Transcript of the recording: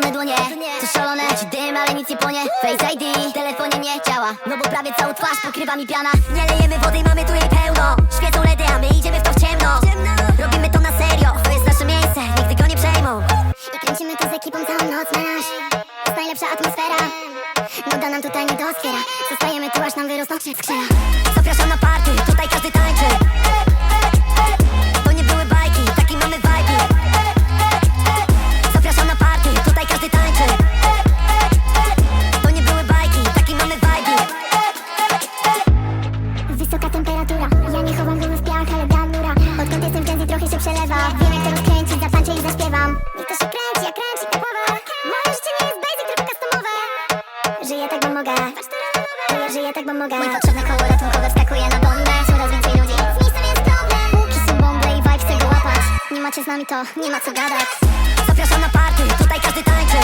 zawieszone dłonie To szalone, ci dym, ale nic nie płonie. Face ID, telefonie nie działa No bo prawie całą twarz pokrywa mi piana. Nie lejemy wody, mamy tu jej pełno. Świecą ledy, a my idziemy w to w ciemno. Robimy to na serio, to jest nasze miejsce Nigdy go nie przejmą. I kręcimy to z ekipą całą noc na nasz. Jest najlepsza atmosfera. No Nuda nam tutaj nie doskwiera Zostajemy tu, aż nam wyrosną skrzela Zapraszam na party, tak, bo mogę. Żyję, żyję tak, bo mogę. Mój potrzebne koło ratunkowe wskakuje na bombę. Coraz więcej ludzi, z miejscem jest problem. Łuki są bomby i vibe chcę go łapać. Nie macie z nami to, nie ma co gadać. Zapraszam na party, tutaj każdy tańczy